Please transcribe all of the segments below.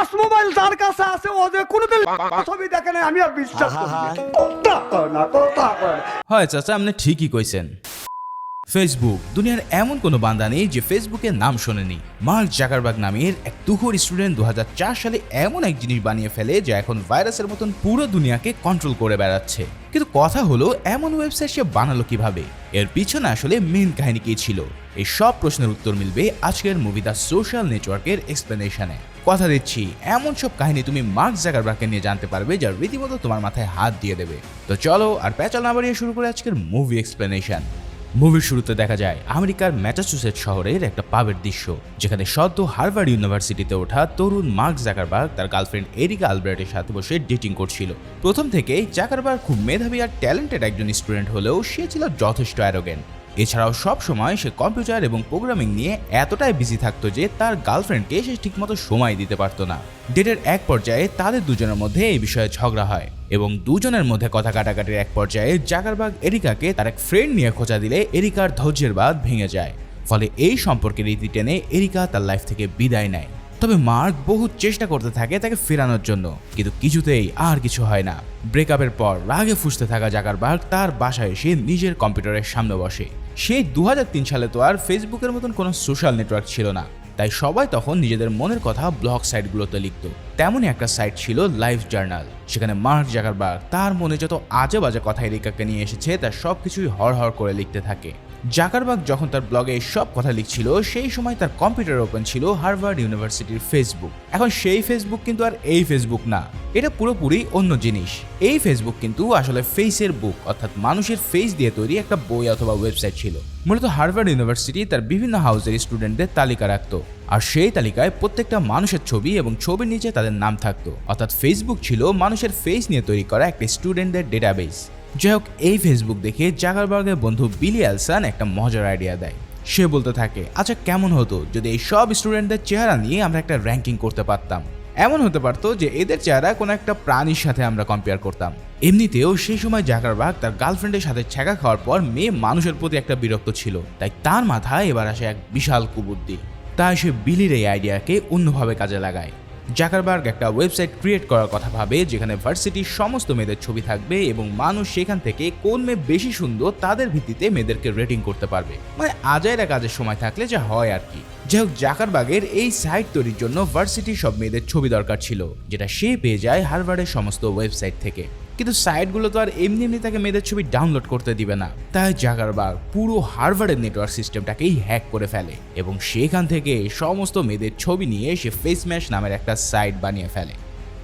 Touch mobile যার কাছে আছে ও যে কোনোদিন ছবি দেখে না আমি আর বিশ্বাস করি না। কথা কয় না কথা কয়। না। হয় চাচা আপনি ঠিকই কইছেন। ফেসবুক দুনিয়ার এমন কোনো বান্দা নেই যে ফেসবুকের নাম শোনেনি। মার্ক জাকারবাগ নামের এক তুখোর স্টুডেন্ট দু সালে এমন এক জিনিস বানিয়ে ফেলে যা এখন ভাইরাসের মতন পুরো দুনিয়াকে কন্ট্রোল করে বেড়াচ্ছে। কিন্তু কথা হলো এমন ওয়েবসাইট সে বানালো কীভাবে? এর পিছনে আসলে মেন কাহিনী কি ছিল? এই সব প্রশ্নের উত্তর মিলবে আজকের মুভি দ্য সোশ্যাল নেটওয়ার্কের এক্সপ্লেনেশনে কথা দিচ্ছি। এমন সব কাহিনী তুমি মার্ক জাকারবার্গকে নিয়ে জানতে পারবে যা রীতিমতো তোমার মাথায় হাত দিয়ে দেবে। তো চলো আর প্যাচাল না বাড়িয়ে শুরু করে আজকের মুভি এক্সপ্লেনেশন মুভির শুরুতে দেখা যায়, আমেরিকার ম্যাচাচুসেট শহরের একটা পাবের দৃশ্য, যেখানে সদ্য হার্ভার্ড ইউনিভার্সিটিতে ওঠা তরুণ মার্ক জাকারবার্গ তার গার্লফ্রেন্ড এরিকা আলব্রেটের সাথে বসে ডেটিং করছিল। প্রথম থেকেই জাকারবার্গ খুব মেধাবী আর ট্যালেন্টেড একজন স্টুডেন্ট হলেও সে ছিল যথেষ্ট অ্যারোগেন্ট এছাড়াও সব সময় সে কম্পিউটার এবং প্রোগ্রামিং নিয়ে এতটাই বিজি থাকতো যে তার গার্লফ্রেন্ডকে সে ঠিকমতো সময় দিতে পারতো না। ডেটের এক পর্যায়ে তাদের দুজনের মধ্যে এই বিষয়ে ঝগড়া হয় এবং দুজনের মধ্যে কথা কাটাকাটির এক পর্যায়ে জাকারবাগ এরিকাকে তার এক ফ্রেন্ড নিয়ে খোঁজা দিলে এরিকার ধৈর্যের বাদ ভেঙে যায়। ফলে এই সম্পর্কের রীতি টেনে এরিকা তার লাইফ থেকে বিদায় নেয়। তবে মার্ক বহু চেষ্টা করতে থাকে তাকে ফেরানোর জন্য, কিন্তু কিছুতেই আর কিছু হয় না। ব্রেকআপের পর রাগে ফুসতে থাকা জাকারবার্গ তার বাসায় এসে নিজের কম্পিউটারের সামনে বসে। সেই দু হাজার তিন সালে তো আর ফেসবুকের মতন কোনো সোশ্যাল নেটওয়ার্ক ছিল না। তাই সবাই তখন নিজেদের মনের কথা ব্লগ সাইটগুলোতে লিখত। তেমনই একটা সাইট ছিল লাইফ জার্নাল সেখানে মার্ক জাকারবার্গ তার মনে যত আজে বাজে কথা এরিকাকে নিয়ে এসেছে, তার সব কিছুই হর হর করে লিখতে থাকে। জাকারবার্গ যখন তার ব্লগে সব কথা লিখছিল, সেই সময় তার কম্পিউটার ওপেন ছিল হার্ভার্ড ইউনিভার্সিটির ফেসবুক এখন সেই ফেসবুক কিন্তু আর এই ফেসবুক না। এটা পুরোপুরি অন্য জিনিস। এই ফেসবুক কিন্তু আসলে ফেসের বুক অর্থাৎ মানুষের ফেস দিয়ে তৈরি একটা বই অথবা ওয়েবসাইট ছিল। মূলত হার্ভার্ড ইউনিভার্সিটি তার বিভিন্ন হাউসের স্টুডেন্টদের তালিকা রাখত। আর সেই তালিকায় প্রত্যেকটা মানুষের ছবি এবং ছবির নিচে তাদের নাম থাকতো। অর্থাৎ ফেসবুক ছিল মানুষের ফেস নিয়ে তৈরি করা একটা স্টুডেন্টদের ডেটাবেস যাই হোক, এই ফেসবুক দেখে জাগারবার্গের বন্ধু বিলি অ্যালসান একটা মজার আইডিয়া দেয়। সে বলতে থাকে আচ্ছা কেমন হতো যদি এই সব স্টুডেন্টদের চেহারা নিয়ে আমরা একটা র্যাঙ্কিং করতে পারতাম? এমন হতে পারতো যে এদের চেহারা কোনো একটা প্রাণীর সাথে আমরা কম্পেয়ার করতাম। এমনিতেও সেই সময় জাকারবার্গ তার গার্লফ্রেন্ডের সাথে ছ্যাঁকা খাওয়ার পর মেয়ে মানুষের প্রতি একটা বিরক্ত ছিল। তাই তার মাথায় এবার আসে এক বিশাল কুবুদ্ধি। তাই সে বিলির এই আইডিয়াকে অন্যভাবে কাজে লাগায়। জাকারবার্গ একটা ওয়েবসাইট ক্রিয়েট করার কথা ভাবে, যেখানে ভার্সিটির সমস্ত মেয়েদের ছবি থাকবে এবং মানুষ সেখান থেকে কোন মেয়ে বেশি সুন্দর তাদের ভিত্তিতে মেয়েদেরকে রেটিং করতে পারবে। মানে আজাইরা কাজের সময় থাকলে যা হয় আর কি। যাই হোক জাকারবাগের এই সাইট তৈরির জন্য ভার্সিটির সব মেয়েদের ছবি দরকার ছিল, যেটা সে পেয়ে যায় হারভার্ডের সমস্ত ওয়েবসাইট থেকে। কিন্তু সাইটগুলো তো আর এমনি এমনি তাকে মেয়েদের ছবি ডাউনলোড করতে দিবে না। তাই জাকারবার্গ পুরো হার্ভার্ডের নেটওয়ার্ক সিস্টেমটাকেই হ্যাক করে ফেলে এবং সেখান থেকে সমস্ত মেয়েদের ছবি নিয়ে সে ফেস ম্যাশ নামের একটা সাইট বানিয়ে ফেলে।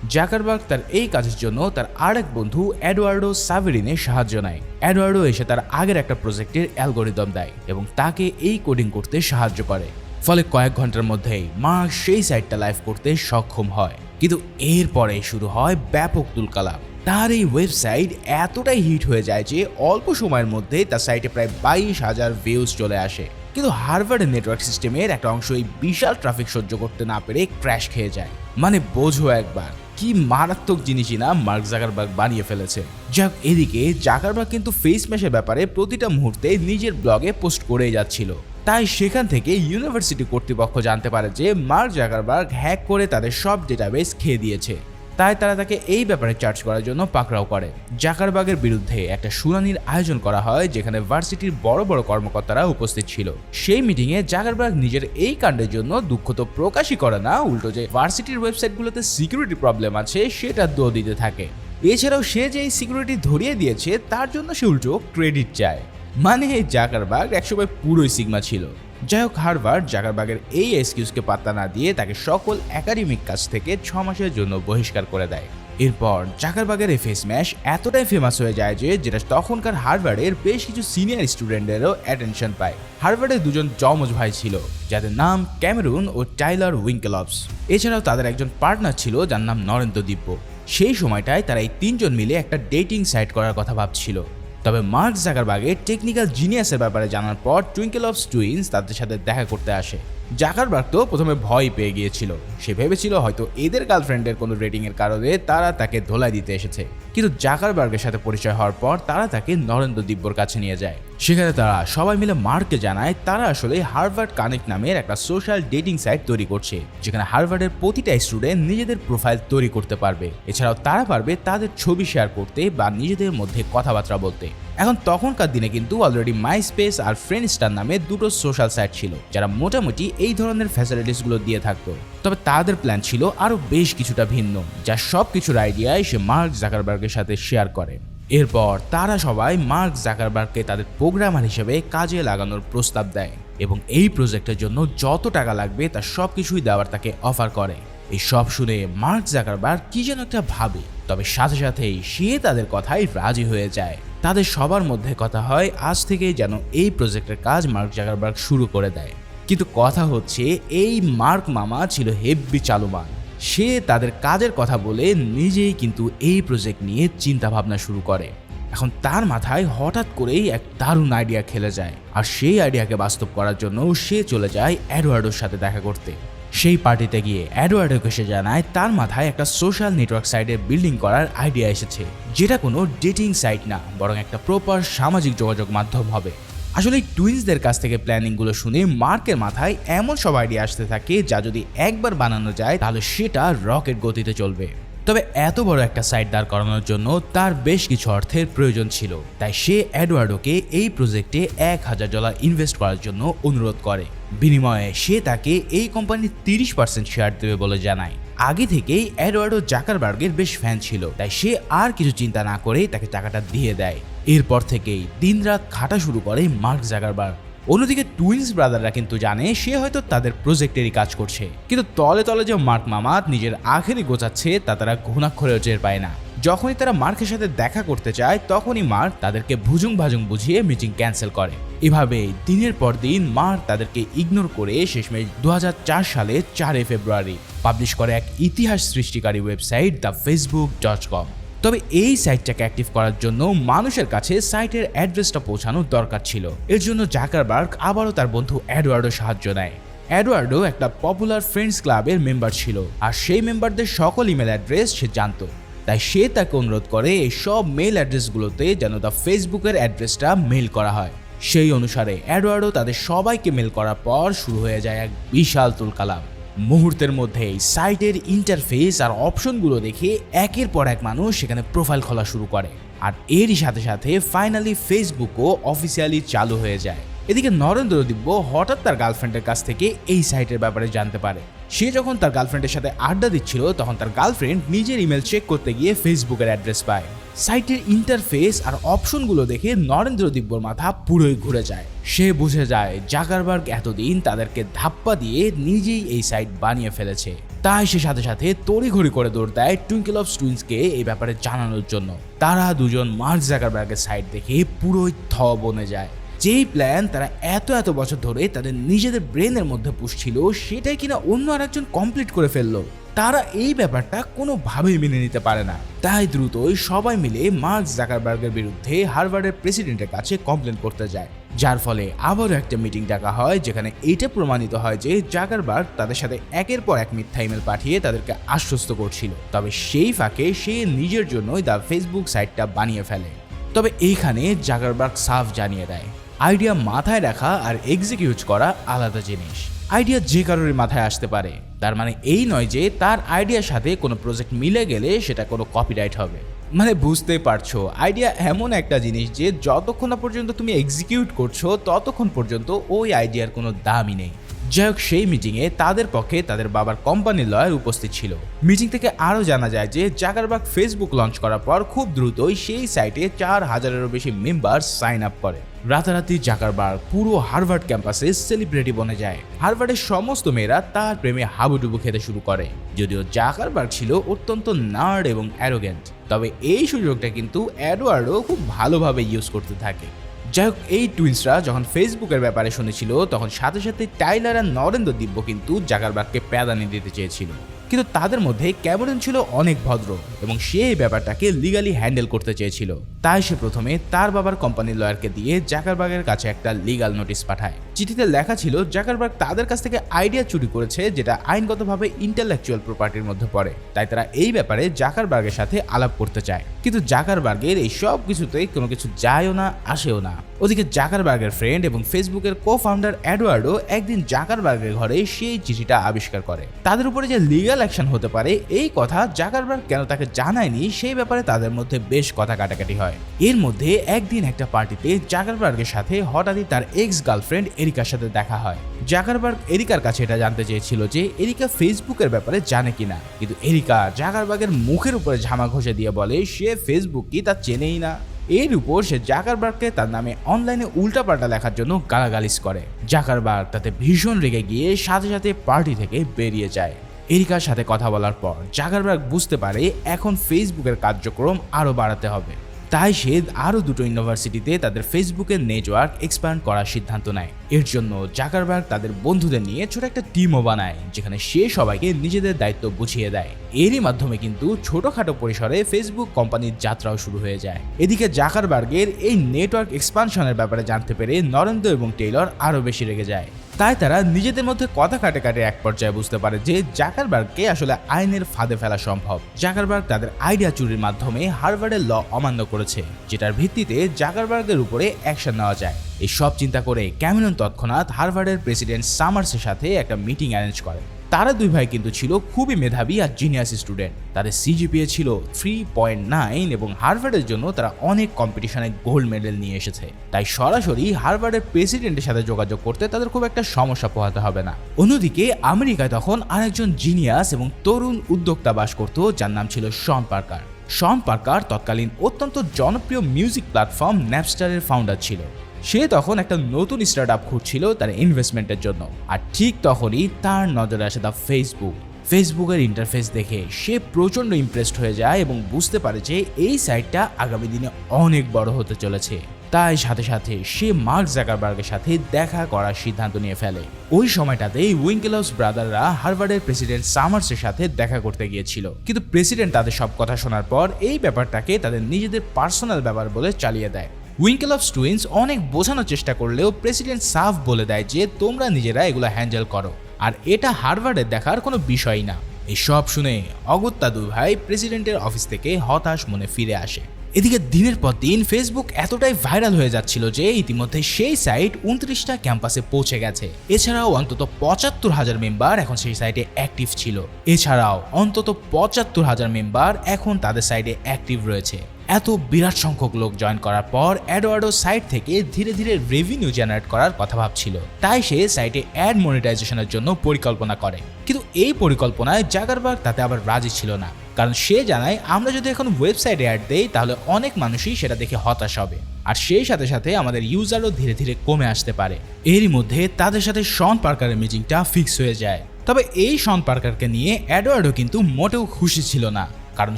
জাকারবার্গ তার এই কাজের জন্য তার আরেক বন্ধু অ্যাডওয়ার্ডো সাভেরিনের সাহায্য নেয়। এডওয়ার্ডো এসে তার আগের একটা প্রজেক্টের অ্যালগোরিদম দেয় এবং তাকে এই কোডিং করতে সাহায্য করে। ফলে কয়েক ঘণ্টার মধ্যেই মার্ক সেই সাইটটা লাইভ করতে সক্ষম হয়। কিন্তু এরপরে শুরু হয় ব্যাপক তুলকালাপ তার এই ওয়েবসাইট এতটাই হিট হয়ে যায় যে অল্প সময়ের মধ্যে তার সাইটে প্রায় বাইশ হাজার ভিউজ চলে আসে। কিন্তু হার্ভার্ডের নেটওয়ার্ক সিস্টেমের একটা অংশ এই বিশাল ট্রাফিক সহ্য করতে না পেরে ক্র্যাশ খেয়ে যায়। মানে বোঝো একবার, কি মারাত্মক জিনিসই না মার্ক জাকারবার্গ বানিয়ে ফেলেছে। যাক, এদিকে জাকারবার্গ কিন্তু ফেস ম্যাশের ব্যাপারে প্রতিটা মুহূর্তে নিজের ব্লগে পোস্ট করেই যাচ্ছিল। তাই সেখান থেকে ইউনিভার্সিটি কর্তৃপক্ষ জানতে পারে যে মার্ক জাকারবার্গ হ্যাক করে তাদের সব ডেটাবেস খেয়ে দিয়েছে। তাই তারা তাকে এই ব্যাপারে চার্জ করার জন্য পাকড়াও করে। জাকারবাগের বিরুদ্ধে একটা শুনানির আয়োজন করা হয়, যেখানে ভার্সিটির বড় বড় কর্মকর্তারা উপস্থিত ছিল। সেই মিটিংয়ে জাকারবার্গ নিজের এই কাণ্ডের জন্য দুঃখ তো প্রকাশই করে না, উল্টো যে ভার্সিটির ওয়েবসাইটগুলোতে সিকিউরিটি প্রবলেম আছে, সেটা দো দিতে থাকে। এছাড়াও সে যে এই সিকিউরিটি ধরিয়ে দিয়েছে, তার জন্য সে উল্টো ক্রেডিট চায়। মানে এই জাকারবার্গ একসময় পুরোই সিগমা ছিল। যাই হোক, হারভার্ড জাকারবার্গের এই এক্সকিউজকে পাত্তা না দিয়ে তাকে সকল একাডেমিক কাজ থেকে ছ মাসের জন্য বহিষ্কার করে দেয়। এরপর জাকারবাগের এই ফেস ম্যাশ এতটাই ফেমাস হয়ে যায় যে, যেটা তখনকার হার্ভার্ডের বেশ কিছু সিনিয়র স্টুডেন্টদেরও অ্যাটেনশন পায়। হার্ভার্ডের দুজন জমজ ভাই ছিল, যাদের নাম ক্যামেরুন ও টাইলার উইঙ্কেলপস। এছাড়াও তাদের একজন পার্টনার ছিল, যার নাম নরেন্দ্র দিব্য। সেই সময়টায় তারা এই তিনজন মিলে একটা ডেটিং সাইট করার কথা ভাবছিল। তবে মার্ক জাকারবাগের টেকনিক্যাল জিনিয়াসের ব্যাপারে জানার পর টুইঙ্কেল অফ টুইন্স তাদের সাথে দেখা করতে আসে। জাকারবার্গ তো প্রথমে ভয় পেয়ে গিয়েছিল। সে ভেবেছিল হয়তো এদের গার্লফ্রেন্ডের কোনো রেটিং এর কারণে তারা তাকে ধোলাই দিতে এসেছে। কিন্তু জাকারবার্গের সাথে পরিচয় হওয়ার পর তারা তাকে নরেন্দ্র দিব্যর কাছে নিয়ে যায়। সেখানে তারা সবাই মিলে মার্ককে জানায়, তারা আসলে হার্ভার্ড কানেক্ট নামের একটা সোশ্যাল ডেটিং সাইট তৈরি করছে, যেখানে হার্ভার্ডের প্রতিটা স্টুডেন্ট নিজেদের প্রোফাইল তৈরি করতে পারবে। এছাড়াও তারা পারবে তাদের ছবি শেয়ার করতে বা নিজেদের মধ্যে কথাবার্তা বলতে। এখন তখনকার দিনে কিন্তু অলরেডি মাই স্পেস আর ফ্রেন্ড স্টার নামে দুটো সোশ্যাল সাইট ছিল, যারা মোটামুটি এই ধরনের ফ্যাসিলিটিসগুলো দিয়ে থাকতো। তবে তাদের প্ল্যান ছিল আরও বেশ কিছুটা ভিন্ন, যা সব কিছুর আইডিয়ায় সে মার্ক জাকারবার্গের সাথে শেয়ার করে। এরপর তারা সবাই মার্ক জাকারবার্গকে তাদের প্রোগ্রামার হিসেবে কাজে লাগানোর প্রস্তাব দেয় এবং এই প্রজেক্টের জন্য যত টাকা লাগবে তার সব কিছুই দেওয়ার তাকে অফার করে। এই সব শুনে মার্ক জাকারবার্গ কি যেন একটা ভাবে, তবে সাথে সাথেই সে তাদের কথায় রাজি হয়ে যায়। তাদের সবার মধ্যে কথা হয়, আজ থেকেই যেন এই প্রজেক্টের কাজ মার্ক জাকারবার্গ শুরু করে দেয়। কিন্তু কথা হচ্ছে, এই মার্ক মামা ছিল হেব্বি চালুমান সে তাদের কাজের কথা বলে নিজেই কিন্তু এই প্রজেক্ট নিয়ে চিন্তা ভাবনা শুরু করে। এখন তার মাথায় হঠাৎ করেই এক দারুণ আইডিয়া খেলে যায়। আর সেই আইডিয়াকে বাস্তব করার জন্য সে চলে যায় অ্যাডওয়ার্ডোর সাথে দেখা করতে। সেই পার্টিতে গিয়ে অ্যাডওয়ার্ডোকে সে জানায়, তার মাথায় একটা সোশ্যাল নেটওয়ার্ক সাইটের বিল্ডিং করার আইডিয়া এসেছে। যেটা কোনো ডেটিং সাইট না, বরং একটা প্রপার সামাজিক যোগাযোগ মাধ্যম হবে। আসলে টুইন্সদের কাছ থেকে প্ল্যানিংগুলো শুনে মার্কের মাথায় এমন সব আইডিয়া আসতে থাকে, যা যদি একবার বানানো যায়, তাহলে সেটা রকেট গতিতে চলবে। তবে এত বড় একটা সাইট দাঁড় করানোর জন্য তার বেশ কিছু অর্থের প্রয়োজন ছিল। তাই সে অ্যাডওয়ার্ডোকে এই প্রজেক্টে এক হাজার ডলার ইনভেস্ট করার জন্য অনুরোধ করে। বিনিময়ে সে তাকে এই কোম্পানির তিরিশ পার্সেন্ট শেয়ার দেবে বলে জানায়। আগে থেকেই অ্যাডওয়ার্ডো জাকারবার্গের বেশ ফ্যান ছিল, তাই সে আর কিছু চিন্তা না করে তাকে টাকাটা দিয়ে দেয়। এরপর থেকেই দিনরাত খাটা শুরু করে মার্ক জাকারবার্গ। অন্যদিকে টুইন্স ব্রাদাররা কিন্তু জানে সে হয়তো তাদের প্রজেক্টেরই কাজ করছে। কিন্তু তলে তলে যে মার্ক মামাত নিজের আখেরই গোছাচ্ছে তা তারা ঘুণাক্ষরেও টের পায় না। যখনই তারা মার্কের সাথে দেখা করতে চায় তখনই মার্ক তাদেরকে ভুজুং ভাজুং বুঝিয়ে মিটিং ক্যান্সেল করে। এভাবে দিনের পর দিন মার্ক তাদেরকে ইগনোর করে শেষমেশ দু হাজার চার সালে চারই ফেব্রুয়ারি পাবলিশ করে এক ইতিহাস সৃষ্টিকারী website the Facebook dot com তবে এই সাইটটাকে অ্যাক্টিভ করার জন্য মানুষের কাছে সাইটের অ্যাড্রেসটা পৌঁছানোর দরকার ছিল। এর জন্য জাকারবার্গ আবারও তার বন্ধু অ্যাডওয়ার্ডো সাহায্য নেয়। অ্যাডওয়ার্ডও একটা পপুলার ফ্রেন্ডস ক্লাবের মেম্বার ছিল। আর সেই মেম্বারদের সকল ইমেল অ্যাড্রেস সে জানতো। তাই সে তাকে অনুরোধ করে এই সব মেল অ্যাড্রেসগুলোতে যেন দ্য ফেসবুকের অ্যাড্রেসটা মেল করা হয়। সেই অনুসারে অ্যাডওয়ার্ডো তাদের সবাইকে মেল করার পর শুরু হয়ে যায় এক বিশাল তুলকালাম মুহূর্তের মধ্যেই সাইটের ইন্টারফেস আর অপশনগুলো দেখে একের পর এক মানুষ সেখানে প্রোফাইল খোলা শুরু করে। আর এরই সাথে সাথে ফাইনালি ফেসবুকও অফিসিয়ালি চালু হয়ে যায়। এদিকে নরেন্দ্র দিব্য হঠাৎ তার গার্লফ্রেন্ডের কাছ থেকে এই সাইটের ব্যাপারে জানতে পারে। সে যখন তার গার্লফ্রেন্ডের সাথে আড্ডা দিচ্ছিল, তখন তার গার্লফ্রেন্ড নিজের ইমেল চেক করতে গিয়ে ফেসবুকের অ্যাড্রেস পায়। সাইটের ইন্টারফেস আর অপশনগুলো দেখে নরেন্দ্র দিব্যর মাথা পুরোই ঘুরে যায়। সে বুঝে যায়, জাকারবার্গ এতদিন তাদেরকে ধাপ্পা দিয়ে নিজেই এই সাইট বানিয়ে ফেলেছে। তাই সে সাথে সাথে তড়িঘড়ি করে দৌড় দেয় টুইঙ্কেল অফ টুইন্সকে এই ব্যাপারে জানানোর জন্য। তারা দুজন মার্ক জাকারবার্গের সাইট দেখে পুরোই থ বনে যায়। যেই প্ল্যান তারা এত এত বছর ধরে তাদের নিজেদের ব্রেনের মধ্যে পুষছিল, সেটাই কিনা অন্য আরেকজন কমপ্লিট করে ফেলল। তারা এই ব্যাপারটা কোনোভাবেই মেনে নিতে পারে না। তাই দ্রুতই সবাই মিলে মার্ক জাকারবার্গের বিরুদ্ধে হার্ভার্ডের প্রেসিডেন্টের কাছে কমপ্লেন করতে যায়। যার ফলে আবারও একটা মিটিং ডাকা হয়, যেখানে এটা প্রমাণিত হয় যে জাকারবার্গ তাদের সাথে একের পর এক মিথ্যা ইমেল পাঠিয়ে তাদেরকে আশ্বস্ত করছিল। তবে সেই ফাঁকে সে নিজের জন্যই দ্য ফেসবুক সাইটটা বানিয়ে ফেলে। তবে এইখানে জাকারবার্গ সাফ জানিয়ে দেয়। আইডিয়া মাথায় রাখা আর এক্সিকিউট করা আলাদা জিনিস। আইডিয়া যে কারোর মাথায় আসতে পারে। তার মানে এই নয় যে তার আইডিয়ার সাথে কোনো প্রজেক্ট মিলে গেলে সেটা কোনো কপিরাইট হবে। মানে বুঝতেই পারছ, আইডিয়া এমন একটা জিনিস যে যতক্ষণ না পর্যন্ত তুমি এক্সিকিউট করছ, ততক্ষণ পর্যন্ত ওই আইডিয়ার কোনো দামই নেই। যাই হোক, সেই মিটিংয়ে তাদের পক্ষে তাদের বাবার কোম্পানির লয়ার উপস্থিত ছিল। মিটিং থেকে আরও জানা যায় যে জাকারবাগ ফেসবুক লঞ্চ করার পর খুব দ্রুতই সেই সাইটে চার হাজারেরও বেশি মেম্বার সাইন আপ করে। রাতারাতি জাকারবার্গ পুরো হার্ভার্ড ক্যাম্পাসে সেলিব্রিটি বনে যায়। হার্ভার্ডের সমস্ত মেয়েরা তার প্রেমে হাবুডুবু খেতে শুরু করে। যদিও জাকারবার্গ ছিল অত্যন্ত নার্ড এবং অ্যারোগেন্ট তবে এই সুযোগটা কিন্তু অ্যাডওয়ার্ডও খুব ভালোভাবে ইউজ করতে থাকে। যাই হোক, এই টুইন্সরা যখন ফেসবুকের ব্যাপারে শুনেছিল, তখন সাথে সাথে টাইলার আর নরেন্দ্র দিব্য কিন্তু জাগারবাগকে প্যাদানি দিতে চেয়েছিল। কিন্তু তাদের মধ্যে ক্যামেরন ছিল অনেক ভদ্র এবং সে এই ব্যাপারটাকে লিগালি হ্যান্ডেল করতে চেয়েছিল। তাই সে প্রথমে তার বাবার কোম্পানির লয়ারকে দিয়ে জাকারবাগের কাছে একটা লিগাল নোটিশ পাঠায়। চিঠিতে লেখা ছিল, জাকারবার্গ তাদের কাছ থেকে আইডিয়া চুরি করেছে যেটা আইনগতভাবে ইন্টালেকচুয়াল প্রপার্টির মধ্যে পড়ে। তাই তারা এই ব্যাপারে জাকারবার্গের সাথে আলাপ করতে চায়। কিন্তু জাকারবার্গের এই সব কিছুতেই কোনো কিছু যায়ও না, আসেও না। ওদিকে জাকারবার্গের ফ্রেন্ড এবং ফেসবুকের কো ফাউন্ডার অ্যাডওয়ার্ডও একদিন জাকারবার্গের ঘরে সেই চিঠিটা আবিষ্কার করে। তাদের উপরে যে লিগ্যাল অ্যাকশন হতে পারে, এই কথা জাকারবার্গ কেন তাকে জানায়নি, সেই ব্যাপারে তাদের মধ্যে বেশ কথা কাটাকাটি হয়। এর মধ্যে একদিন একটা পার্টিতে জাকারবার্গের সাথে হঠাৎই তার এক্স গার্লফ্রেন্ড এরিকার সাথে দেখা হয়। জাকারবার্গ এরিকার কাছে এটা জানতে চেয়েছিল যে এরিকা ফেসবুকের ব্যাপারে জানে কিনা। কিন্তু এরিকা জাকারবার্গের মুখের উপরে ঝামা ঘষে দিয়ে বলে, সে ফেসবুক কি তা চেনেই না? এর উপর সে জাকারবার্গকে তার নামে অনলাইনে উল্টাপাল্টা লেখার জন্য গালাগালিজ করে। জাকারবার্গ তাতে ভীষণ রেগে গিয়ে সাথে সাথে পার্টি থেকে বেরিয়ে যায়। এরিকার সাথে কথা বলার পর জাকারবার্গ বুঝতে পারে এখন ফেসবুকের কার্যক্রম আরও বাড়াতে হবে। তাই সে আরও দুটো ইউনিভার্সিটিতে তাদের ফেসবুকের নেটওয়ার্ক এক্সপ্যান্ড করার সিদ্ধান্ত নেয়। এর জন্য জাকারবার্গ তাদের বন্ধুদের নিয়ে ছোট একটা টিমও বানায়, যেখানে সে সবাইকে নিজেদের দায়িত্ব বুঝিয়ে দেয়। এরই মাধ্যমে কিন্তু ছোটখাটো পরিসরে ফেসবুক কোম্পানির যাত্রাও শুরু হয়ে যায়। এদিকে জাকারবার্গের এই নেটওয়ার্ক এক্সপানশনের ব্যাপারে জানতে পেরে নরেন্দ্র এবং টেইলর আরও বেশি রেগে যায়। তাই তারা নিজেদের মধ্যে কথা কাটে কাটে এক পর্যায়ে বুঝতে পারে যে জাকারবার্গকে আসলে আইনের ফাঁদে ফেলা সম্ভব। জাকারবার্গ তাদের আইডিয়া চুরির মাধ্যমে হার্ভার্ডের ল অমান্য করেছে, যেটার ভিত্তিতে জাকারবার্গের উপরে অ্যাকশন নেওয়া যায়। এই সব চিন্তা করে ক্যামেরন তৎক্ষণাৎ হার্ভার্ডের প্রেসিডেন্ট সামার্সের সাথে একটা মিটিং অ্যারেঞ্জ করে তারা দুই ভাই কিন্তু ছিল খুবই মেধাবী আর জিনিয়াস স্টুডেন্ট তাদের সিজিপিএ ছিল থ্রি পয়েন্ট নাইন এবং হার্ভার্ডের জন্য তারা অনেক কম্পিটিশনে গোল্ড মেডেল নিয়ে এসেছে। তাই সরাসরি হার্ভার্ডের প্রেসিডেন্টের সাথে যোগাযোগ করতে তাদের খুব একটা সমস্যা পোহাতে হবে না। অন্যদিকে আমেরিকায় তখন আরেকজন জিনিয়াস এবং তরুণ উদ্যোক্তা বাস করত, যার নাম ছিল শন পার্কার শন পার্কার তৎকালীন অত্যন্ত জনপ্রিয় মিউজিক প্ল্যাটফর্ম ন্যাপস্টারের ফাউন্ডার ছিল। সে তখন একটা নতুন স্টার্ট আপ খুঁজছিল তার ইনভেস্টমেন্টের জন্য। আর ঠিক তখনই তার নজরে আসে দ্য ফেসবুক ফেসবুকের ইন্টারফেস দেখে সে প্রচণ্ড ইমপ্রেসড হয়ে যায় এবং বুঝতে পারে যে এই সাইটটা আগামী দিনে অনেক বড় হতে চলেছে। তাই সাথে সাথে সে মার্ক জাকারবার্গের সাথে দেখা করার সিদ্ধান্ত নিয়ে ফেলে। ওই সময়টাতেই উইঙ্কেলস ব্রাদাররা হার্ভার্ডের প্রেসিডেন্ট সামার্সের সাথে দেখা করতে গিয়েছিল। কিন্তু প্রেসিডেন্ট তাদের সব কথা শোনার পর এই ব্যাপারটাকে তাদের নিজেদের পার্সোনাল ব্যাপার বলে চালিয়ে দেয়। উইঙ্কেল অফ টুইন্স অনেক বোঝানোর চেষ্টা করলেও প্রেসিডেন্ট সাফ বলে দেয় যে, তোমরা নিজেরা এগুলো হ্যান্ডেল করো। আর এটা হার্ভার্ডের দেখার কোনো বিষয়ই না। এই সব শুনে অগত্যা দুই ভাই প্রেসিডেন্টের অফিস থেকে হতাশ মনে ফিরে আসে। এদিকে দিনের পর দিন ফেসবুক এতটাই ভাইরাল হয়ে যাচ্ছিল যে, ইতিমধ্যে সেই সাইট উনত্রিশটা ক্যাম্পাসে পৌঁছে গেছে। এছাড়াও অন্তত পঁচাত্তর হাজার মেম্বার এখন সেই সাইটে অ্যাক্টিভ ছিল। এছাড়াও অন্তত পঁচাত্তর হাজার মেম্বার এখন তাদের সাইটে অ্যাক্টিভ রয়েছে। এত বিরাট সংখ্যক লোক জয়েন করার পর অ্যাডওয়ার্ডো সাইট থেকে ধীরে ধীরে রেভিনিউ জেনারেট করার কথা ভাবছিল। তাই সে সাইটে অ্যাড মনিটাইজেশনের জন্য পরিকল্পনা করে। কিন্তু এই পরিকল্পনায় জাগারবার্গ তাতে আবার রাজি ছিল না। কারণ সে জানায়, আমরা যদি এখন ওয়েবসাইটে অ্যাড দেই, তাহলে অনেক মানুষই সেটা দেখে হতাশ হবে। আর সেই সাথে সাথে আমাদের ইউজারও ধীরে ধীরে কমে আসতে পারে। এরই মধ্যে তাদের সাথে শন পার্কারের মিটিংটা ফিক্স হয়ে যায়। তবে এই শন পার্কারকে নিয়ে অ্যাডওয়ার্ডও কিন্তু মোটেও খুশি ছিল না। কারণ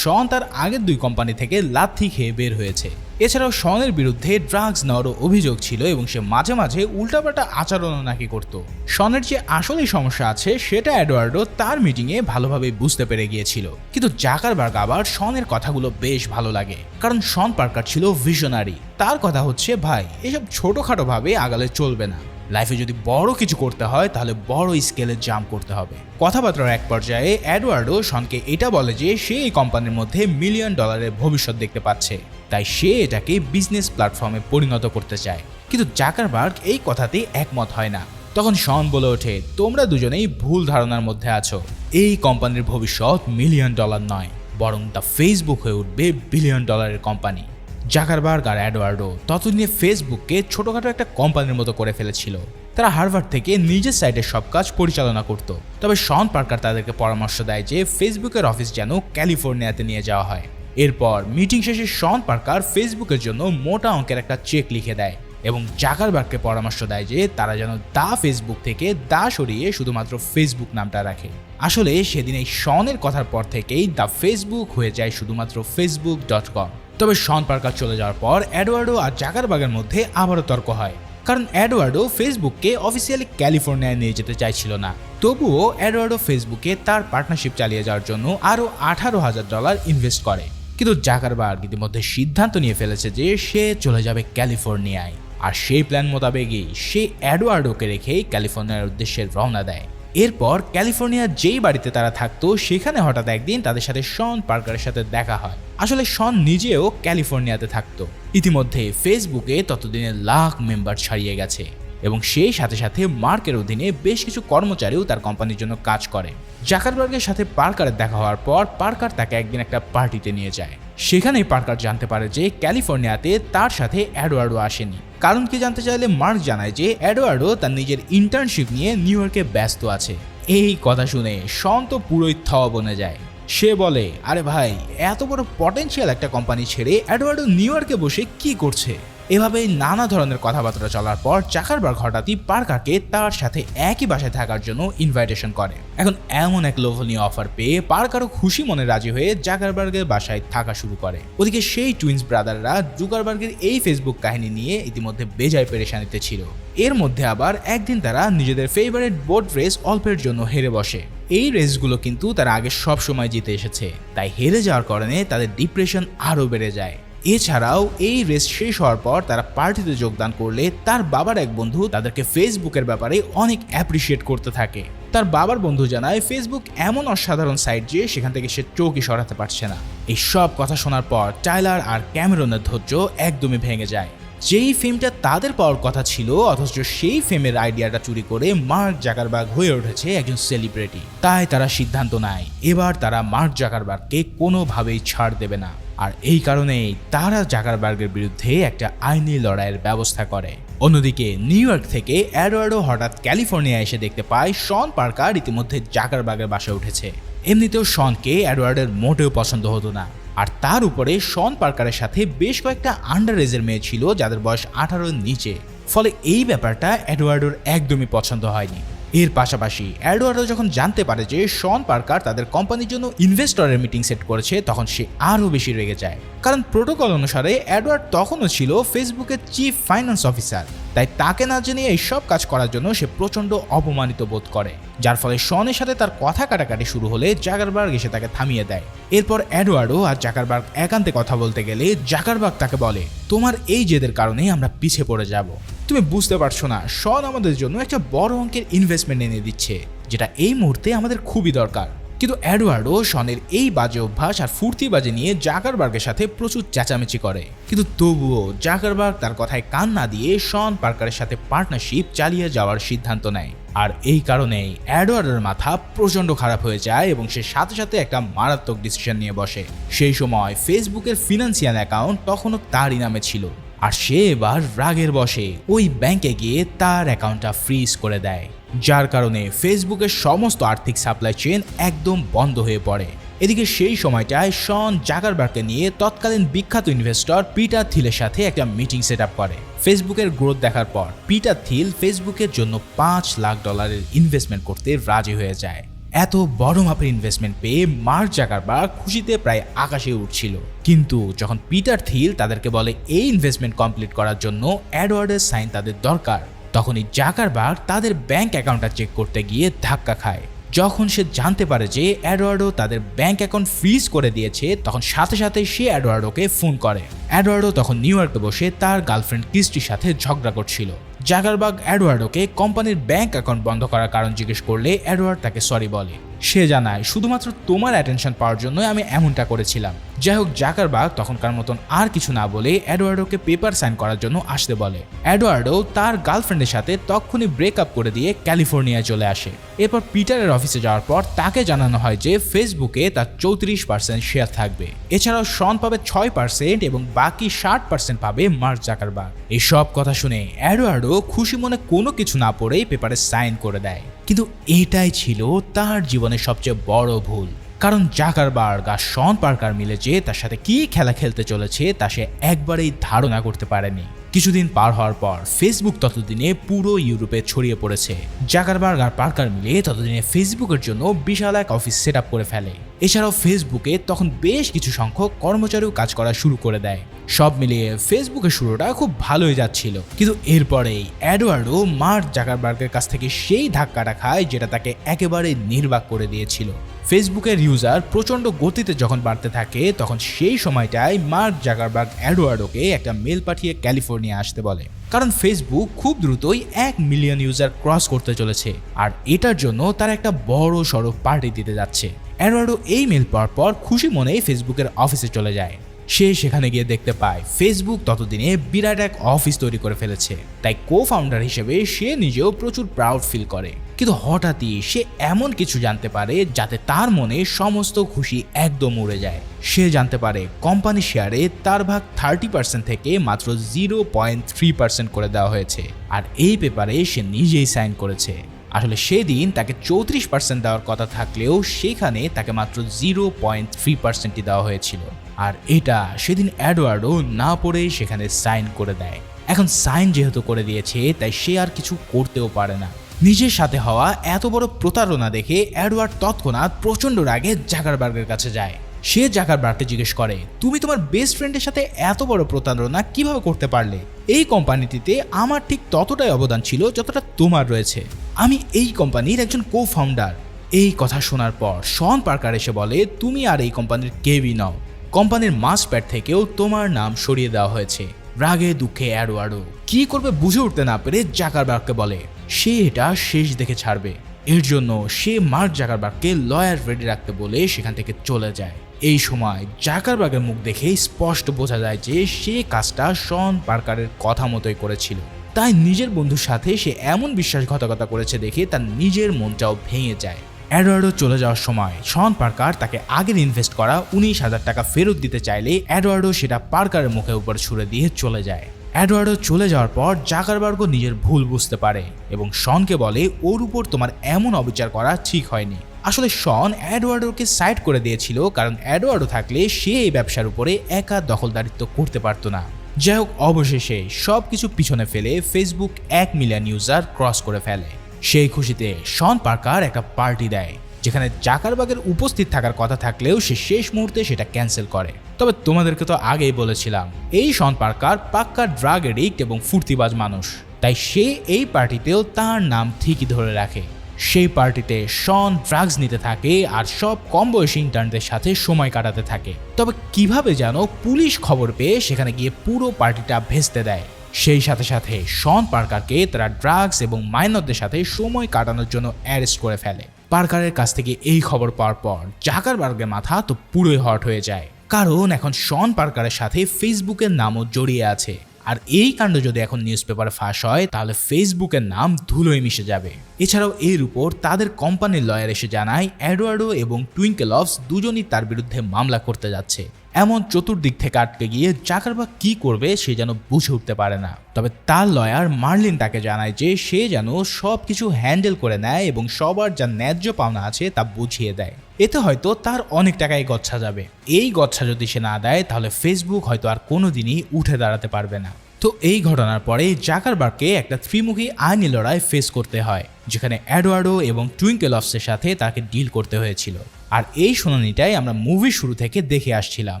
শন তার আগের দুই কোম্পানি থেকে লাথি খেয়ে বের হয়েছে। এছাড়াও শনের বিরুদ্ধে ড্রাগস নেওয়ারও অভিযোগ ছিল এবং সে মাঝে মাঝে উল্টাপাল্টা আচরণও নাকি করত। শনের যে আসলেই সমস্যা আছে, সেটা অ্যাডওয়ার্ডও তার মিটিংয়ে ভালোভাবে বুঝতে পেরে গিয়েছিল। কিন্তু জাকারবার্গ আবার শনের কথাগুলো বেশ ভালো লাগে, কারণ শন পার্কার ছিল ভিশনারি। তার কথা হচ্ছে, ভাই, এসব ছোটোখাটো ভাবে আগালে চলবে না। লাইফে যদি বড় কিছু করতে হয়, তাহলে বড় স্কেলে জাম্প করতে হবে। কথাবার্তার এক পর্যায়ে অ্যাডওয়ার্ডও শনকে এটা বলে যে, সে এই কোম্পানির মধ্যে মিলিয়ন ডলারের ভবিষ্যৎ দেখতে পাচ্ছে। তাই সে এটাকে বিজনেস প্ল্যাটফর্মে পরিণত করতে চায়। কিন্তু জাকারবার্গ এই কথাতেই একমত হয় না। তখন শন বলে ওঠে, তোমরা দুজনেই ভুল ধারণার মধ্যে আছো। এই কোম্পানির ভবিষ্যৎ মিলিয়ন ডলার নয়, বরং তা ফেসবুক হয়ে উঠবে বিলিয়ন ডলারের কোম্পানি জাকারবার্গ আর অ্যাডওয়ার্ডো ততদিনে ফেসবুককে ছোটখাটো একটা কোম্পানির মতো করে ফেলেছিল। তারা হার্ভার্ড থেকে নিজের সাইটের সব কাজ পরিচালনা করত। তবে শন পার্কার তাদেরকে পরামর্শ দেয় যে ফেসবুকের অফিস যেন ক্যালিফোর্নিয়াতে নিয়ে যাওয়া হয়। এরপর মিটিং শেষে শন পার্কার ফেসবুকের জন্য মোটা অঙ্কের একটা চেক লিখে দেয় এবং জাকারবার্গকে পরামর্শ দেয় যে তারা যেন দা ফেসবুক থেকে দা সরিয়ে শুধুমাত্র ফেসবুক নামটা রাখে। আসলে সেদিন এই শনের কথার পর থেকেই দা ফেসবুক হয়ে যায় শুধুমাত্র ফেসবুক ডট কম। তবে শন পার্কার চলে যাওয়ার পর অ্যাডওয়ার্ডো আর জাকারবাগের মধ্যে আবারও তর্ক হয়। কারণ অ্যাডওয়ার্ডো ফেসবুককে অফিসিয়ালি ক্যালিফোর্নিয়ায় নিয়ে যেতে চাইছিল না। তবুও অ্যাডওয়ার্ডো ফেসবুকে তার পার্টনারশিপ চালিয়ে যাওয়ার জন্য আরও আঠারো হাজার ডলার ইনভেস্ট করে। কিন্তু জাকারবার্গ ইতিমধ্যে সিদ্ধান্ত নিয়ে ফেলেছে যে সে চলে যাবে ক্যালিফোর্নিয়ায়। আর সেই প্ল্যান মোতাবেকই সে অ্যাডওয়ার্ডোকে রেখে ক্যালিফোর্নিয়ার উদ্দেশ্যে রওনা দেয়। এরপর ক্যালিফোর্নিয়ার যেই বাড়িতে তারা থাকতো, সেখানে হঠাৎ একদিন তাদের সাথে শন পার্কারের সাথে দেখা হয়। আসলে শন নিজেও ক্যালিফোর্নিয়াতে থাকতো। ইতিমধ্যে ফেসবুকে ততদিনে লাখ মেম্বার ছাড়িয়ে গেছে এবং সেই সাথে সাথে মার্কের অধীনে বেশ কিছু কর্মচারীও তার কোম্পানির জন্য কাজ করে। জাকারবার্গের সাথে পার্কারের দেখা হওয়ার পর পার্কার তাকে একদিন একটা পার্টিতে নিয়ে যায়। সেখানেই পার্কার জানতে পারে যে ক্যালিফোর্নিয়াতে তার সাথে অ্যাডওয়ার্ডও আসেনি। কারণ কি জানতে চাইলে মার্ক জানায় যে অ্যাডওয়ার্ডো তার নিজের ইন্টার্নশিপ নিয়ে নিউ ইয়র্কে ব্যস্ত আছে। এই কথা শুনে শন তো পুরোই থ বনে যায়। সে বলে, আরে ভাই, এত বড় পটেন্সিয়াল একটা কোম্পানি ছেড়ে অ্যাডওয়ার্ডো নিউ ইয়র্কে বসে কি করছে? এভাবে নানা ধরনের কথাবার্তা চলার পর চাকারবার হঠাৎই পার্কারকে তার সাথে একই বাসায় থাকার জন্য ইনভাইটেশন করে। এখন এমন এক লোভনীয় অফার পেয়ে পার্কারও খুশি মনে রাজি হয়ে জাকারবার্গের বাসায় থাকা শুরু করে। ওদিকে সেই টুইন্স ব্রাদাররা জুকারবার্গের এই ফেসবুক কাহিনী নিয়ে ইতিমধ্যে বেজায় পেরেশানিতে ছিল। এর মধ্যে আবার একদিন তারা নিজেদের ফেভারিট বোট রেস অল্পের জন্য হেরে বসে। এই রেসগুলো কিন্তু তারা আগে সব সময় জিতে এসেছে। তাই হেরে যাওয়ার কারণে তাদের ডিপ্রেশন আরও বেড়ে যায়। এছাড়াও এই রেস শেষ হওয়ার পর তারা পার্টিতে যোগদান করলে তার বাবার এক বন্ধু তাদেরকে ফেসবুকের ব্যাপারে অনেক অ্যাপ্রিসিয়েট করতে থাকে। তার বাবার বন্ধু জানায় ফেসবুক এমন অসাধারণ সাইট যে সেখান থেকে সে চোখই সরাতে পারছে না। এই সব কথা শোনার পর টাইলার আর ক্যামেরনের ধৈর্য একদমই ভেঙে যায়। যেই ফেমটা তাদের পাওয়ার কথা ছিল, অথচ সেই ফেমের আইডিয়াটা চুরি করে মার্ক জাকারবার্গ হয়ে উঠেছে একজন সেলিব্রিটি তাই তারা সিদ্ধান্ত নেয়, এবার তারা মার্ক জাকারবার্গকে কোনোভাবেই ছাড় দেবে না। আর এই কারণেই তারা জাকারবার্গের বিরুদ্ধে একটা আইনি লড়াইয়ের ব্যবস্থা করে। অন্যদিকে নিউ ইয়র্ক থেকে অ্যাডওয়ার্ডো হঠাৎ ক্যালিফোর্নিয়া এসে দেখতে পায় শন পার্কার ইতিমধ্যে জাকারবার্গের বাসায় উঠেছে। এমনিতেও শনকে অ্যাডওয়ার্ডের মোটেও পছন্দ হতো না। আর তার উপরে শন পার্কারের সাথে বেশ কয়েকটা আন্ডার এজের মেয়ে ছিল যাদের বয়স আঠারোর নিচে। ফলে এই ব্যাপারটা অ্যাডওয়ার্ডোর একদমই পছন্দ হয়নি। এর পাশাপাশি অ্যাডওয়ার্ডও যখন জানতে পারে যে শন পার্কার তাদের কোম্পানির জন্য ইনভেস্টরের মিটিং সেট করেছে, তখন সে আরও বেশি রেগে যায়। কারণ প্রোটোকল অনুসারে অ্যাডওয়ার্ড তখনও ছিল ফেসবুকের চিফ ফাইন্যান্স অফিসার। তাই তাকে না জানিয়ে এই সব কাজ করার জন্য সে প্রচণ্ড অপমানিত বোধ করে। যার ফলে শনের সাথে তার কথা কাটাকাটি শুরু হলে জাকারবার্গ এসে তাকে থামিয়ে দেয়। এরপর অ্যাডওয়ার্ডও আর জাকারবার্গ একান্তে কথা বলতে গেলে জাকারবার্গ তাকে বলে, তোমার এই জেদের কারণে আমরা পিছিয়ে পড়ে যাব। তুমি বুঝতে পারছ না শন আমাদের জন্য একটা বড় অঙ্কের ইনভেস্টমেন্ট এনে দিচ্ছে, যেটা এই মুহূর্তে আমাদের খুবই দরকার। কিন্তু অ্যাডওয়ার্ডও শনের এই বাজে অভ্যাস আর ফুর্তি বাজে নিয়ে জাকারবার্গের সাথে প্রচুর চেঁচামেচি করে। কিন্তু তবুও জাকারবার্গ তার কথায় কান না দিয়ে শন পার্কারের সাথে পার্টনারশিপ চালিয়ে যাওয়ার সিদ্ধান্ত নেয়। আর এই কারণেই অ্যাডওয়ার্ডের মাথা প্রচণ্ড খারাপ হয়ে যায় এবং সে সাথে সাথে একটা মারাত্মক ডিসিশন নিয়ে বসে। সেই সময় ফেসবুকের ফিনান্সিয়াল অ্যাকাউন্ট তখনও তারই নামে ছিল। আর সে এবার রাগের বসে ওই ব্যাংকে গিয়ে তার অ্যাকাউন্টটা ফ্রিজ করে দেয়। যার কারণে ফেসবুকের সমস্ত আর্থিক সাপ্লাই চেন একদম বন্ধ হয়ে পড়ে। এদিকে সেই সময়টায় শন জাগারবার্গকে নিয়ে তৎকালীন বিখ্যাত ইনভেস্টর পিটার থিলের সাথে একটা মিটিং সেট করে। ফেসবুকের গ্রোথ দেখার পর পিটার থিল ফেসবুকের জন্য পাঁচ লাখ ডলারের ইনভেস্টমেন্ট করতে রাজি হয়ে যায়। এত বড় মাপের ইনভেস্টমেন্ট পেয়ে মার্ক জাকারবার্গ খুশিতে প্রায় আকাশে উঠছিল। কিন্তু যখন পিটার থিল তাদেরকে বলে, এই ইনভেস্টমেন্ট কমপ্লিট করার জন্য অ্যাডওয়ার্ডের সাইন তাদের দরকার, তখনই জাকারবার্গ তাদের ব্যাংক অ্যাকাউন্টটা চেক করতে গিয়ে ধাক্কা খায়। যখন সে জানতে পারে যে অ্যাডওয়ার্ডো তাদের ব্যাংক অ্যাকাউন্ট ফ্রিজ করে দিয়েছে, তখন সাথে সাথে সে অ্যাডওয়ার্ডোকে ফোন করে। অ্যাডওয়ার্ডো তখন নিউ ইয়র্কে বসে তার গার্লফ্রেন্ড ক্রিস্টির সাথে ঝগড়া করছিল। জাগারবাগ অ্যাডওয়ার্ডোকে কোম্পানির ব্যাংক অ্যাকাউন্ট বন্ধ করার কারণ জিজ্ঞেস করলে অ্যাডওয়ার্ড তাকে সরি বলে। সে জানায়, শুধুমাত্র তোমার অ্যাটেনশন পাওয়ার জন্যই আমি এমনটা করেছিলাম। যাই হোক জাকারবাগ তখনকার মতন আর কিছু না বলে অ্যাডওয়ার্ডোকে পেপার সাইন করার জন্য আসতে বলে। অ্যাডওয়ার্ডো তার গার্লফ্রেন্ডের সাথে তখনই ব্রেকআপ করে দিয়ে ক্যালিফোর্নিয়ায় চলে আসে। এরপর পিটারের অফিসে যাওয়ার পর তাকে জানানো হয় যে, ফেসবুকে তার চৌত্রিশ পার্সেন্ট শেয়ার থাকবে। এছাড়াও শন পাবে ছয় পার্সেন্ট এবং বাকি ষাট পার্সেন্ট পাবে মার্ক জাকারবাগ এই সব কথা শুনে অ্যাডওয়ার্ডো খুশি মনে কোনো কিছু না পড়েই পেপারে সাইন করে দেয়। কিন্তু এটাই ছিল তার জীবনের সবচেয়ে বড় ভুল। কারণ জাকার বার্গ আর শন পার্কার মিলে যে তার সাথে কি খেলা খেলতে চলেছে তা সে একবারেই ধারণা করতে পারেনি। কিছুদিন পার হওয়ার পর ফেসবুক ততদিনে পুরো ইউরোপে ছড়িয়ে পড়েছে। জাকারবার্গ আর পার্কার মিলে ততদিনে ফেসবুকের জন্য বিশাল এক অফিস সেট করে ফেলে। এছাড়াও ফেসবুকে তখন বেশ কিছু সংখ্যক কর্মচারীও কাজ করা শুরু করে দেয়। সব মিলিয়ে ফেসবুকের শুরুটা খুব ভালোই যাচ্ছিল। কিন্তু এরপরেই অ্যাডওয়ার্ডও মার্ক জাকারবার্গের কাছ থেকে সেই ধাক্কাটা খায় যেটা তাকে একেবারে নির্বাক করে দিয়েছিল। ফেসবুকের ইউজার প্রচণ্ড গতিতে যখন বাড়তে থাকে, তখন সেই সময়টায় মার্ক জাগারবার্গ অ্যাডওয়ার্ডোকে একটা মেল পাঠিয়ে ক্যালিফোর্নিয়া আসতে বলে। কারণ ফেসবুক খুব দ্রুতই এক মিলিয়ন ইউজার ক্রস করতে চলেছে, আর এটার জন্য তার একটা বড় সড়ো পার্টি দিতে যাচ্ছে। অ্যাডওয়ার্ডো এই মেল পাওয়ার পর খুশি মনেই ফেসবুকের অফিসে চলে যায়। সে সেখানে গিয়ে দেখতে পায়। ফেসবুক ততদিনে বিরাট এক অফিস তৈরি করে ফেলেছে। তাই কো ফাউন্ডার হিসেবে সে নিজেও প্রচুর প্রাউড ফিল করে। কিন্তু হঠাৎই সে এমন কিছু জানতে পারে যাতে তার মনে সমস্ত খুশি একদম উড়ে যায়। সে জানতে পারে কোম্পানি শেয়ারে তার ভাগ থার্টি পার্সেন্ট থেকে মাত্র জিরো পয়েন্ট থ্রি পার্সেন্ট করে দেওয়া হয়েছে। আর এই পেপারে সে নিজেই সাইন করেছে। আসলে সেদিন তাকে চৌত্রিশ পার্সেন্ট দেওয়ার কথা থাকলেও সেখানে তাকে মাত্র জিরো পয়েন্ট থ্রি পার্সেন্টই দেওয়া হয়েছিল। আর এটা সেদিন অ্যাডওয়ার্ডও না পড়ে সেখানে সাইন করে দেয়। এখন সাইন যেহেতু করে দিয়েছে, তাই সে আর কিছু করতেও পারে না। নিজের সাথে হওয়া এত বড় প্রতারণা দেখে অ্যাডওয়ার্ড তৎক্ষণাৎ প্রচণ্ড রাগে জাকারবার্গের কাছে যায়। সে জাকারবার্গকে জিজ্ঞেস করে, তুমি তোমার বেস্ট ফ্রেন্ডের সাথে এত বড় প্রতারণা কীভাবে করতে পারলে? এই কোম্পানিটিতে আমার ঠিক ততটাই অবদান ছিল যতটা তোমার রয়েছে। আমি এই কোম্পানির একজন কো ফাউন্ডার এই কথা শোনার পর শন পার্কার এসে বলে, তুমি আর এই কোম্পানির কেউই নও। কোম্পানির মাস প্যাড থেকেও তোমার নাম সরিয়ে দেওয়া হয়েছে। রাগে, দুঃখে অ্যাডওয়ার্ডো কি করবে বুঝে উঠতে না পেরে জাকারবার্গকে বলে, সে এটা শেষ দেখে ছাড়বে। এর জন্য সে মার্ক জাকারবার্গকে লয়ার রেডি রাখতে বলে সেখান থেকে চলে যায়। এই সময় জাকারবার্গের মুখ দেখে স্পষ্ট বোঝা যায় যে সে কাজটা শন পার্কারের কথা মতোই করেছিল। তাই নিজের বন্ধুর সাথে সে এমন বিশ্বাসঘাতকতা করেছে দেখে তার নিজের মনটাও ভেঙে যায়। অ্যাডওয়ার্ডো চলে যাওয়ার সময়। শন পার্কার তাকে আগের ইনভেস্ট করা উনিশ হাজার টাকা ফেরত দিতে চাইলে অ্যাডওয়ার্ডো সেটা পার্কারের মুখের উপর ছুড়ে দিয়ে চলে যায়। অ্যাডওয়ার্ডো চলে যাওয়ার পর জাকারবার্গও নিজের ভুল বুঝতে পারে এবং শনকে বলে, ওর উপর তোমার এমন অবিচার করা ঠিক হয়নি। আসলে শন অ্যাডওয়ার্ডোকে সাইড করে দিয়েছিল কারণ অ্যাডওয়ার্ডো থাকলে সে এই ব্যবসার উপরে একা দখলদারিত্ব করতে পারতো না। যাই হোক, অবশেষে সব কিছু পিছনে ফেলে ফেসবুক এক মিলিয়ন ইউজার ক্রস করে ফেলে। সেই খুশিতে শন পার্কার একটা পার্টি দেয়, যেখানে জাকারবাগের উপস্থিত থাকার কথা থাকলেও সে শেষ মুহূর্তে সেটা ক্যান্সেল করে। তবে তোমাদেরকে তো আগেই বলেছিলাম, এই শন পার্কার পাক্কা ড্রাগ এডিক্ট এবং ফুর্তিবাজ মানুষ। তাই সে এই পার্টিতেও তার নাম ঠিকই ধরে রাখে। সেই পার্টিতে শন ড্রাগস নিতে থাকে আর সব কম বয়সী ইন্টার্নদের সাথে সময় কাটাতে থাকে। তবে কীভাবে যেন পুলিশ খবর পেয়ে সেখানে গিয়ে পুরো পার্টিটা ভেস্তে দেয়। সেই সাথে সাথে শন পার্কারকে তারা ড্রাগস এবং মাইনরদের সাথে সময় কাটানোর জন্য অ্যারেস্ট করে ফেলে। পার্কারের কাছ থেকে এই খবর পাওয়ার পর জাকারবার্গের মাথা তো পুরোই হট হয়ে যায়। কারণ এখন শন পার্কারের সাথে ফেসবুকের নামও জড়িয়ে আছে। আর এই কাণ্ড যদি এখন নিউজ পেপারে ফাঁস হয়, তাহলে ফেসবুকের নাম ধুলোয় মিশে যাবে। এছাড়াও এর উপর তাদের কোম্পানির লয়ার এসে জানায় অ্যাডওয়ার্ডো এবং টুইঙ্কেলভস দুজনই তার বিরুদ্ধে মামলা করতে যাচ্ছে। এমন চতুর্দিক থেকে আটকে গিয়ে জাকারবাগ কি করবে সে যেন বুঝে উঠতে পারে না। তবে তার লয়ার মার্লিন তাকে জানায় যে সে যেন সব কিছু হ্যান্ডেল করে নেয় এবং সবার যা ন্যায্য পাওনা আছে তা বুঝিয়ে দেয়। এতে হয়তো তার অনেক টাকাই গচ্ছা যাবে। এই গচ্ছা যদি সে না দেয়, তাহলে ফেসবুক হয়তো আর কোনোদিনই উঠে দাঁড়াতে পারবে না। তো এই ঘটনার পরে জাকারবার্গকে একটা ত্রিমুখী আইনি লড়াই ফেস করতে হয়, যেখানে অ্যাডওয়ার্ডো এবং টুইঙ্কেলফসের সাথে তাকে ডিল করতে হয়েছিল। আর এই শুনানিটাই আমরা মুভি শুরু থেকে দেখে আসছিলাম।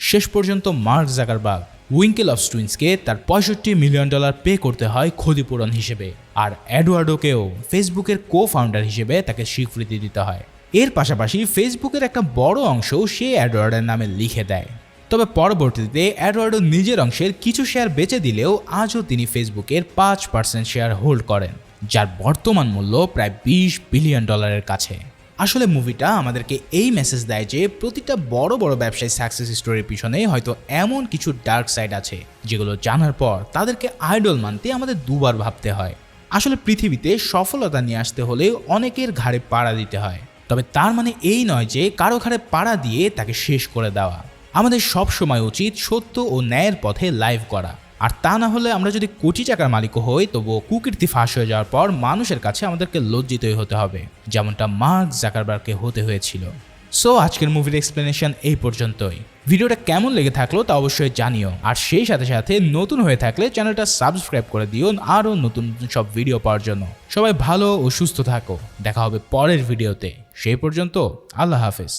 শেষ পর্যন্ত মার্ক জাকারবার্গ উইঙ্কেল অফ স্টুইন্সকে তার পঁয়ষট্টি মিলিয়ন ডলার পে করতে হয় ক্ষতিপূরণ হিসেবে আর অ্যাডওয়ার্ডোকেও ফেসবুকের কো ফাউন্ডার হিসেবে তাকে স্বীকৃতি দিতে হয়। এর পাশাপাশি ফেসবুকের একটা বড় অংশ সে অ্যাডওয়ার্ডের নামে লিখে দেয়। তবে পরবর্তীতে অ্যাডওয়ার্ডো নিজের অংশের কিছু শেয়ার বেচে দিলেও আজও তিনি ফেসবুকের পাঁচ পার্সেন্ট শেয়ার হোল্ড করেন, যার বর্তমান মূল্য প্রায় বিশ বিলিয়ন ডলারের কাছে। আসলে মুভিটা আমাদেরকে এই মেসেজ দেয় যে প্রতিটা বড় বড় ব্যবসায়ী সাকসেস স্টোরির পিছনে হয়তো এমন কিছু ডার্ক সাইড আছে, যেগুলো জানার পর তাদেরকে আইডল মানতে আমাদের দুবার ভাবতে হয়। আসলে পৃথিবীতে সফলতা নিয়ে আসতে হলে অনেকের ঘাড়ে পাড়া দিতে হয়। তবে তার মানে এই নয় যে কারও ঘাড়ে পাড়া দিয়ে তাকে শেষ করে দেওয়া। আমাদের সব সময় উচিত সত্য ও ন্যায়ের পথে লাইভ করা। আর তা না হলে আমরা যদি কোটি টাকার মালিক হই, তবুও কুকীর্তি ফাঁস হয়ে যাওয়ার পর মানুষের কাছে আমাদেরকে লজ্জিতই হতে হবে, যেমনটা মার্ক জাকারবার্গকে হতে হয়েছিল। সো আজকের মুভির এক্সপ্লেনেশন এই পর্যন্তই। ভিডিওটা কেমন লেগে থাকল তা অবশ্যই জানিও। আর সেই সাথে সাথে নতুন হয়ে থাকলে চ্যানেলটা সাবস্ক্রাইব করে দিও আরও নতুন নতুন সব ভিডিও পাওয়ার জন্য। সবাই ভালো ও সুস্থ থাকো। দেখা হবে পরের ভিডিওতে সেই পর্যন্ত আল্লাহ হাফেজ।